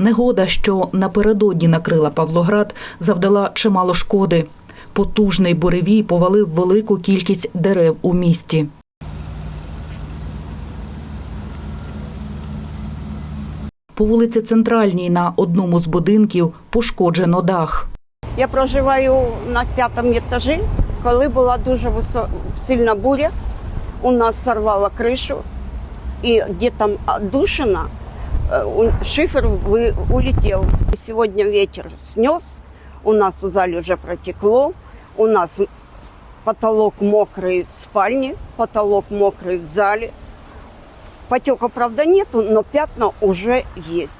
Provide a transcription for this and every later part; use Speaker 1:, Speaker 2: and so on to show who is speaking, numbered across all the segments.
Speaker 1: Негода, що напередодні накрила Павлоград, завдала чимало шкоди. Потужний буревій повалив велику кількість дерев у місті. По вулиці Центральній на одному з будинків пошкоджено дах.
Speaker 2: Я проживаю на п'ятому етажі. Коли була дуже сильна буря, у нас сорвало кришу, і де там душина, шифер вы... улетел. Сегодня ветер снес, у нас у зале уже протекло, у нас потолок мокрый в спальне, потолок мокрый в зале. Потека, правда, нету, но пятна уже есть.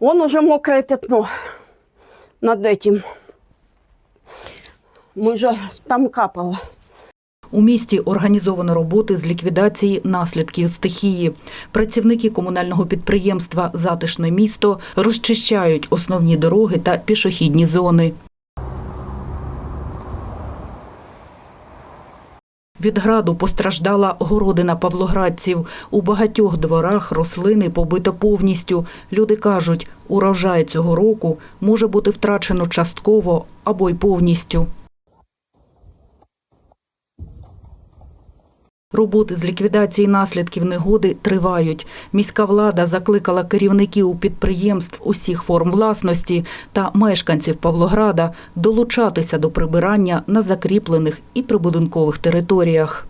Speaker 2: Вон уже мокрое пятно над этим. Мы же там капало.
Speaker 1: У місті організовано роботи з ліквідації наслідків стихії. Працівники комунального підприємства Затишне місто розчищають основні дороги та пішохідні зони. Від граду постраждала городина павлоградців. У багатьох дворах рослини побито повністю. Люди кажуть, урожай цього року може бути втрачено частково або й повністю. Роботи з ліквідації наслідків негоди тривають. Міська влада закликала керівників підприємств усіх форм власності та мешканців Павлограда долучатися до прибирання на закріплених і прибудинкових територіях.